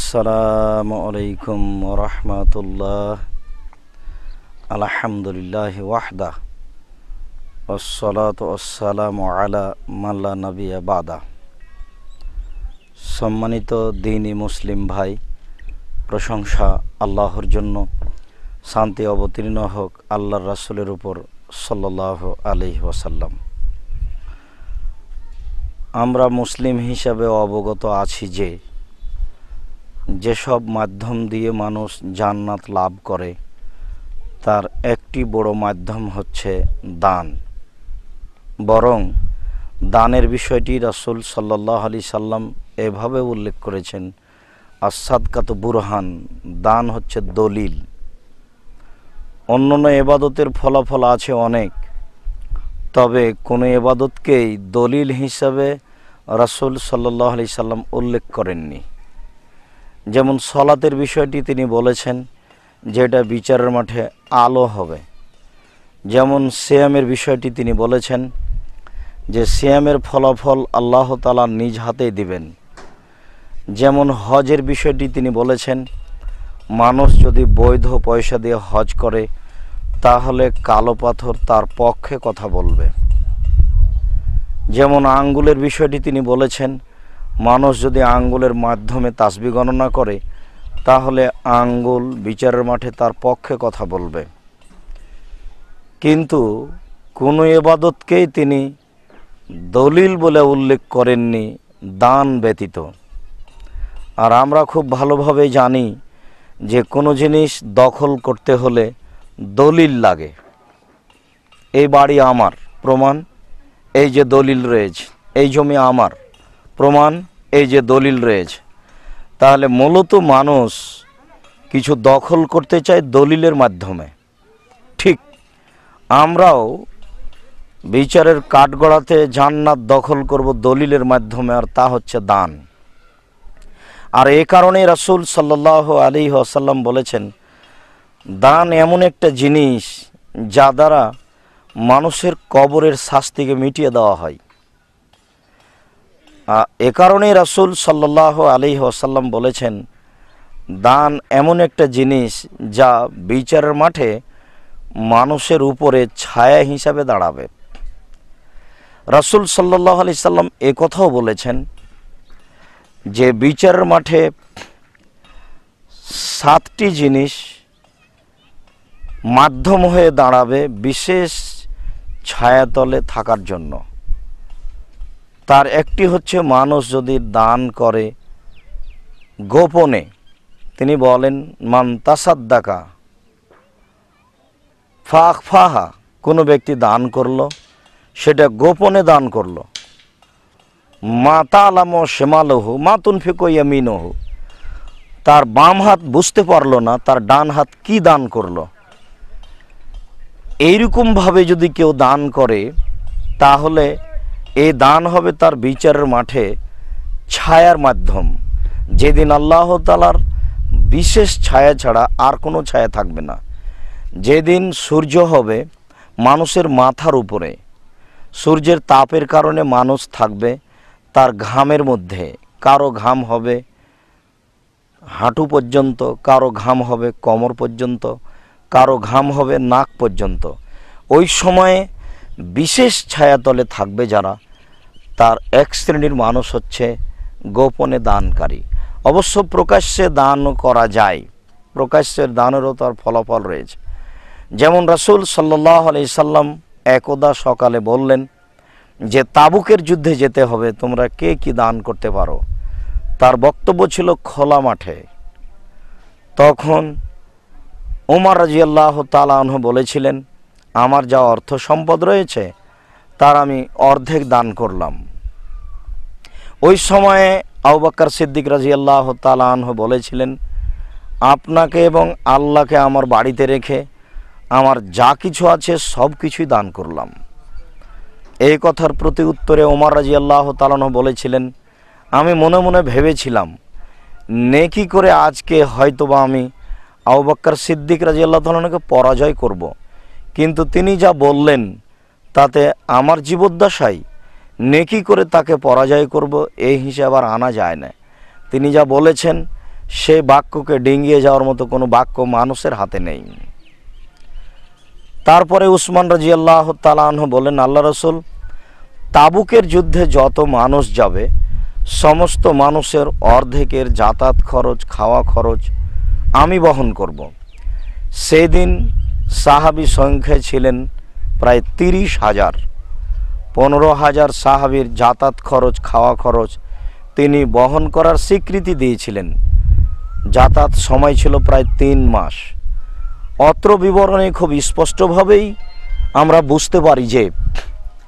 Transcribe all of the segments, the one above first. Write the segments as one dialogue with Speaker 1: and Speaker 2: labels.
Speaker 1: আসসালামু আলাইকুম সম্মানিত দিনী মুসলিম ভাই, প্রশংসা আল্লাহর জন্য, শান্তি অবতীর্ণ হোক আল্লাহর রাসুলের উপর সাল্লাহ আলি ওয়াসাল্লাম। আমরা মুসলিম হিসাবে অবগত আছি যে যেসব মাধ্যম দিয়ে মানুষ জান্নাত লাভ করে, তার একটি বড় মাধ্যম হচ্ছে দান। বরং দানের বিষয়টি রাসুল সাল্লাহ আলি সাল্লাম এভাবে উল্লেখ করেছেন আসাদকাত বুরহান, দান হচ্ছে দলিল। অন্যান্য এবাদতের ফলাফল আছে অনেক, তবে কোনো এবাদতকেই দলিল হিসাবে রাসুল সাল্লাহ আলি সাল্লাম উল্লেখ করেননি। যেমন সলাতের বিষয়টি তিনি বলেছেন, যেটা বিচারের মাঠে আলো হবে। যেমন সিয়ামের বিষয়টি তিনি বলেছেন, যে সিয়ামের ফলাফল আল্লাহ তালা নিজ হাতেই দিবেন। যেমন হজের বিষয়টি তিনি বলেছেন, মানুষ যদি বৈধ পয়সা দিয়ে হজ করে, তাহলে কালো পাথর তার পক্ষে কথা বলবে। যেমন আঙ্গুলের বিষয়টি তিনি বলেছেন মানুষ যদি আঙ্গুলের মাধ্যমে তাসবি গণনা করে, তাহলে আঙ্গুল বিচারের মাঠে তার পক্ষে কথা বলবে। কিন্তু কোনো এবাদতকেই তিনি দলিল বলে উল্লেখ করেননি, দান ব্যতীত। আর আমরা খুব ভালোভাবে জানি যে কোনো জিনিস দখল করতে হলে দলিল লাগে। এই বাড়ি আমার, প্রমাণ, এই যে দলিল রয়েছে, এই জমি আমার। প্রমাণ এই যে দলিল রয়েছে। তাহলে মূলত মানুষ কিছু দখল করতে চায় দলিলের মাধ্যমে। ঠিক আমরাও বিচারের কাঠগড়াতে জান্নাত দখল করব দলিলের মাধ্যমে, আর তা হচ্ছে দান। আর এ কারণে রাসুল সাল্লাহ আলী আসাল্লাম বলেছেন, দান এমন একটা জিনিস যা দ্বারা মানুষের কবরের শাস্তিকে মিটিয়ে দেওয়া হয়। এ কারণেই রাসুল সাল্লাহ আলী ওসাল্লাম বলেছেন, দান এমন একটা জিনিস যা বিচারের মাঠে মানুষের উপরে ছায়া হিসাবে দাঁড়াবে। রাসুল সাল্লাহ আলি সাল্লাম এ কথাও বলেছেন যে বিচারের মাঠে সাতটি জিনিস মাধ্যম হয়ে দাঁড়াবে বিশেষ ছায়াতলে থাকার জন্য। তার একটি হচ্ছে মানুষ যদি দান করে গোপনে, তিনি বলেন, মান তাসাদ্দাকা ফাঁক ফাহা কোনো ব্যক্তি দান করল, সেটা গোপনে দান করল। মা তালামো শেমালহু, মা তুনফিকো ইয়ামিনহু তার বাম হাত বুঝতে পারল না, তার ডান হাত কি দান করল। এইরকমভাবে যদি কেউ দান করে, তাহলে এই দান হবে তার বিচারের মাঠে ছায়ার মাধ্যম। যেদিন আল্লাহ তালার বিশেষ ছায়া ছাড়া আর কোনো ছায়া থাকবে না। যেদিন সূর্য হবে মানুষের মাথার উপরে। সূর্যের তাপের কারণে মানুষ থাকবে তার ঘামের মধ্যে। কারও ঘাম হবে হাঁটু পর্যন্ত, কারও ঘাম হবে কোমর পর্যন্ত, কারও ঘাম হবে নাক পর্যন্ত। ওই সময়ে বিশেষ ছায়াতলে থাকবে যারা। তার এক শ্রেণির মানুষ হচ্ছে গোপনে দানকারী। অবশ্য প্রকাশ্যে দান করা যায়। প্রকাশ্যের দানেরও তার ফলাফল রয়েছে। যেমন রাসুল সাল্লাহ আলি সাল্লাম একদা সকালে বললেন যে, তাবুকের যুদ্ধে যেতে হবে, তোমরা কে কি দান করতে পারো? তার বক্তব্য ছিল খোলা মাঠে। তখন ওমর রাজিয়াল্লাহ তালাহ বলেছিলেন আমার যা অর্থ সম্পদ রয়েছে, তার আমি অর্ধেক দান করলাম ওই সময়ে আউবাক্কর সিদ্দিক রাজিয়াল্লাহ তালাহ বলেছিলেন, আপনাকে এবং আল্লাহকে আমার বাড়িতে রেখে আমার যা কিছু আছে সব কিছুই দান করলাম এই কথার প্রতি উত্তরে ওমর রাজি আল্লাহ তালানো বলেছিলেন, আমি মনে মনে ভেবেছিলাম, নেকি করে আজকে হয়তোবা আমি আউবাক্কর সিদ্দিক রাজি আল্লাহ তালানোকে পরাজয় করব। কিন্তু তিনি যা বললেন, তাতে আমার জীবদ্দশায় নেকি করে তাকে পরাজয় করব, এই হিসাব আর আনা যায় না। তিনি যা বলেছেন সে বাক্যকে ডিঙ্গিয়ে যাওয়ার মতো কোনো বাক্য মানুষের হাতে নেই। তারপরে উসমান রাজি আল্লাহ তালাহ বলেন, আল্লাহ রসুল, তাবুকের যুদ্ধে যত মানুষ যাবে, সমস্ত মানুষের অর্ধেকের যাতায়াত খরচ, খাওয়া খরচ আমি বহন করব। সেদিন সাহাবি সংখ্যায় ছিলেন প্রায় তিরিশ হাজার। পনেরো হাজার সাহাবির যাতায়াত খরচ, খাওয়া খরচ তিনি বহন করার স্বীকৃতি দিয়েছিলেন। যাতায়াত সময় ছিল প্রায় তিন মাস। অত্র বিবরণে খুব স্পষ্টভাবেই আমরা বুঝতে পারি যে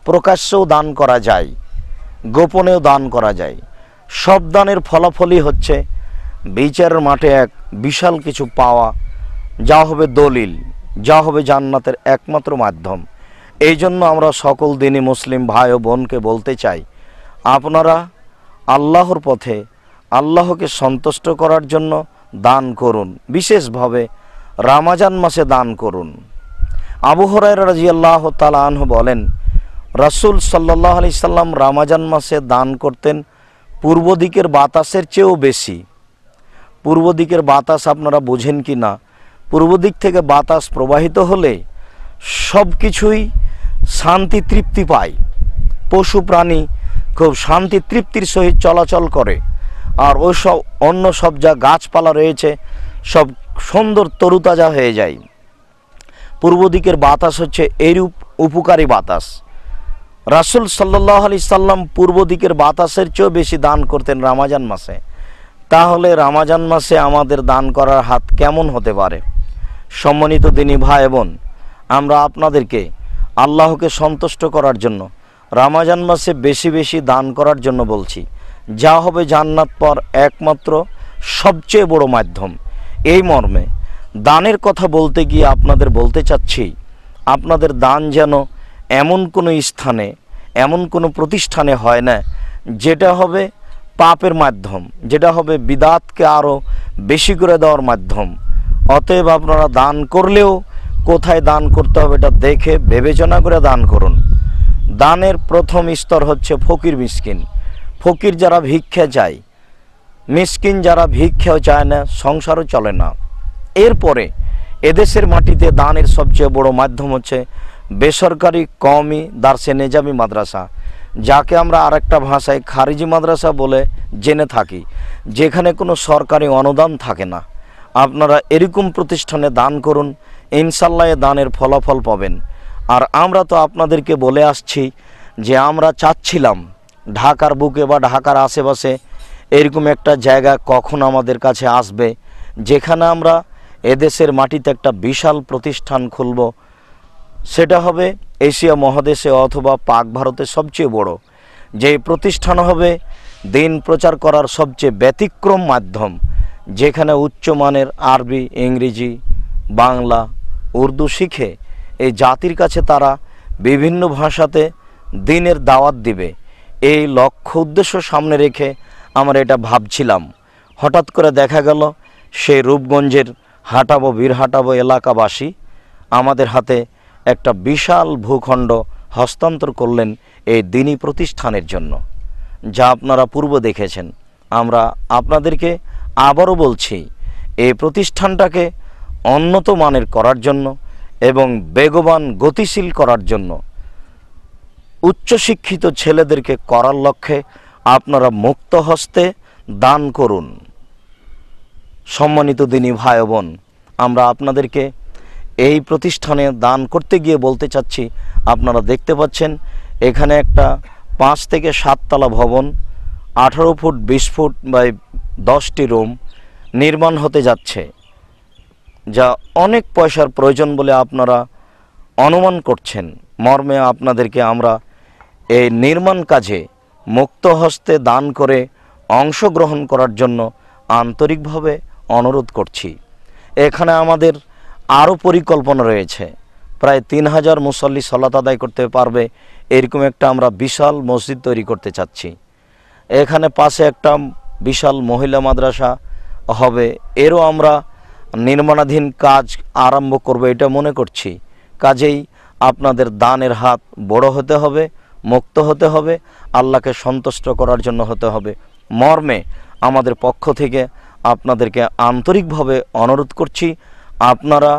Speaker 1: প্রকাশ্যেও দান করা যায়, গোপনেও দান করা যায়। সব দানের ফলাফলই হচ্ছে বিচারের মাঠে এক বিশাল কিছু পাওয়া, যা হবে দলিল। যা হবে জান্নাতের একমাত্র মাধ্যম। এই জন্য আমরা সকল দিনই মুসলিম ভাই ও বোনকে বলতে চাই, আপনারা আল্লাহর পথে আল্লাহকে সন্তুষ্ট করার জন্য দান করুন, বিশেষভাবে রামাজান মাসে দান করুন। আবু হরাই রাজি আল্লাহ তালাহ বলেন, রাসুল সাল্লাহ আলি সাল্লাম রামাজান মাসে দান করতেন পূর্ব দিকের বাতাসের চেয়েও বেশি। পূর্ব দিকের বাতাস আপনারা বোঝেন কি না পূর্ব দিক থেকে বাতাস প্রবাহিত হলে সব কিছুই শান্তি তৃপ্তি পায়। পশু প্রাণী খুব শান্তি তৃপ্তির সহিত চলাচল করে। আর ওই সব অন্য সব যা গাছপালা রয়েছে, সব সুন্দর তরুতাজা হয়ে যায়। পূর্ব দিকের বাতাস হচ্ছে এরূপ উপকারী বাতাস। রাসুল সাল্লাহ আলি সাল্লাম পূর্ব দিকের বাতাসের চেয়েও বেশি দান করতেন রামাজান মাসে। তাহলে রামাজান মাসে আমাদের দান করার হাত কেমন হতে পারে? সম্মানিত দিনী ভাই বোন, আমরা আপনাদেরকে আল্লাহকে সন্তুষ্ট করার জন্য, রামাজান মাসে বেশি বেশি দান করার জন্য বলছি, যা হবে জান্নাত পর একমাত্র সবচেয়ে বড় মাধ্যম। এই মর্মে দানের কথা বলতে গিয়ে আপনাদের বলতে চাচ্ছি, আপনাদের দান যেন এমন কোনো স্থানে, এমন কোনো প্রতিষ্ঠানে হয় না, যেটা হবে পাপের মাধ্যম, যেটা হবে বিদাতকে আরও বেশি করে দেওয়ার মাধ্যম। অতএব আপনারা দান করলেও কোথায় দান করতে হবে এটা দেখে বিবেচনা করে দান করুন। দানের প্রথম স্তর হচ্ছে ফকির মিসকিন। ফকির যারা ভিক্ষা চায়, মিসকিন যারা ভিক্ষাও চায় না, সংসারও চলে না। এরপরে এদেশের মাটিতে দানের সবচেয়ে বড় মাধ্যম হচ্ছে বেসরকারি কওমি দার্সে নেজামি মাদ্রাসা, যাকে আমরা আরেকটা ভাষায় খারিজি মাদ্রাসা বলে জেনে থাকি, যেখানে কোনো সরকারি অনুদান থাকে না। আপনারা এরকম প্রতিষ্ঠানে দান করুন, ইনশাল্লাহ দানের ফলাফল পাবেন। আর আমরা তো আপনাদেরকে বলে আসছি যে আমরা চাচ্ছিলাম ঢাকার বুকে বা ঢাকার আশেপাশে এরকম একটা জায়গা কখন আমাদের কাছে আসবে, যেখানে আমরা এদেশের মাটিতে একটা বিশাল প্রতিষ্ঠান খুলব। সেটা হবে এশিয়া মহাদেশে অথবা পাক ভারতের সবচেয়ে বড়। যে প্রতিষ্ঠান হবে, দিন প্রচার করার সবচেয়ে ব্যতিক্রম মাধ্যম। যেখানে উচ্চমানের আরবি, ইংরেজি, বাংলা, উর্দু শিখে এই জাতির কাছে তারা বিভিন্ন ভাষাতে দিনের দাওয়াত দিবে। এই লক্ষ্য উদ্দেশ্য সামনে রেখে আমরা এটা ভাবছিলাম। হঠাৎ করে দেখা গেল সেই রূপগঞ্জের হাঁটাবো বীরহাটাবো এলাকাবাসী আমাদের হাতে একটা বিশাল ভূখণ্ড হস্তান্তর করলেন এই দিনী প্রতিষ্ঠানের জন্য। যা আপনারা পূর্ব দেখেছেন। আমরা আপনাদেরকে আবারও বলছি, এই প্রতিষ্ঠানটাকে উন্নত মানের করার জন্য এবং বেগবান, গতিশীল করার জন্য উচ্চশিক্ষিত ছেলেদেরকে করার লক্ষ্যে আপনারা মুক্ত হস্তে দান করুন। সম্মানিত দিনী ভাই বোন, আমরা আপনাদেরকে এই প্রতিষ্ঠানে দান করতে গিয়ে বলতে চাচ্ছি, আপনারা দেখতে পাচ্ছেন, এখানে একটা পাঁচ থেকে সাততলা ভবন, আঠারো ফুট, বিশ ফুট বা দশটি রুম নির্মাণ হতে যাচ্ছে, যা অনেক পয়সার প্রয়োজন বলে আপনারা অনুমান করছেন। মর্মে আপনাদেরকে আমরা এই নির্মাণ কাজে মুক্ত হস্তে দান করে অংশগ্রহণ করার জন্য আন্তরিকভাবে অনুরোধ করছি। এখানে আমাদের আরও পরিকল্পনা রয়েছে। প্রায় তিন হাজার মুসল্লি সলাত আদায় করতে পারবে, এরকম একটা আমরা বিশাল মসজিদ তৈরি করতে চাচ্ছি। এখানে পাশে একটা বিশাল মহিলা মাদ্রাসা হবে, এরও আমরা নির্মাণাধীন কাজ আরম্ভ করব এটা মনে করছি। কাজেই আপনাদের দানের হাত বড় হতে হবে, মুক্ত হতে হবে, আল্লাহকে সন্তুষ্ট করার জন্য হতে হবে। মর্মে আমাদের পক্ষ থেকে আপনাদেরকে আন্তরিকভাবে অনুরোধ করছি, আপনারা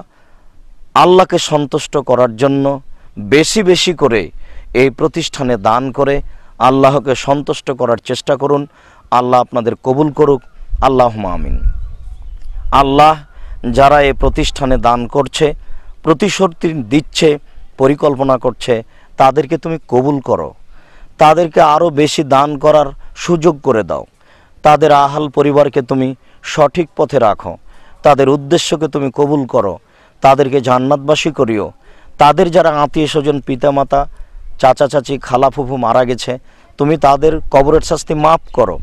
Speaker 1: আল্লাহকে সন্তুষ্ট করার জন্য বেশি বেশি করে এই প্রতিষ্ঠানে দান করে আল্লাহকে সন্তুষ্ট করার চেষ্টা করুন। আল্লাহ আপনাদের কবুল করুক আল্লাহ আমিন। আল্লাহ যারা এ প্রতিষ্ঠানে দান করছে প্রতিশ্রুতি দিচ্ছে, পরিকল্পনা করছে, তাদেরকে তুমি কবুল করো। তাদেরকে আরও বেশি দান করার সুযোগ করে দাও। তাদের আহাল পরিবারকে তুমি সঠিক পথে রাখো। তাদের উদ্দেশ্যকে তুমি কবুল করো। তাদেরকে জান্নাতবাসী করিও। তাদের যারা আত্মীয় স্বজন পিতামাতা চাচা চাচি খালা ফুফু মারা গেছে, তুমি তাদের কবরের শাস্তি মাফ করো।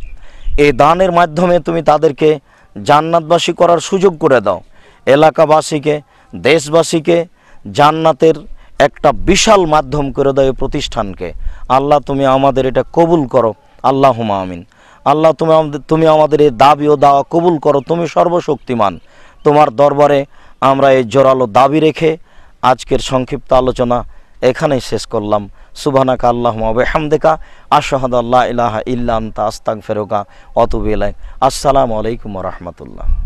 Speaker 1: এই দানের মাধ্যমে তুমি তাদেরকে জান্নাতবাসী করার সুযোগ করে দাও। এলাকাবাসীকে, দেশবাসীকে জান্নাতের একটা বিশাল মাধ্যম করে দাও এই প্রতিষ্ঠানকে। আল্লাহ তুমি আমাদের এটা কবুল করো। আল্লাহ আমিন। আল্লাহ তুমি আমাদের তুমি আমাদের এই দাবি ও দাওয়া কবুল করো। তুমি সর্বশক্তিমান। তোমার দরবারে আমরা এই জোরালো দাবি রেখে আজকের সংক্ষিপ্ত আলোচনা এখানেই শেষ করলাম। সুবহানাকা আল্লাহ হামদেকা আশহাদ আল্লাহ ইলাহা ইল্লা আস্তাক ফেরোকা ওয়া আসসালামু আলাইকুম রাহমাতুল্লাহ।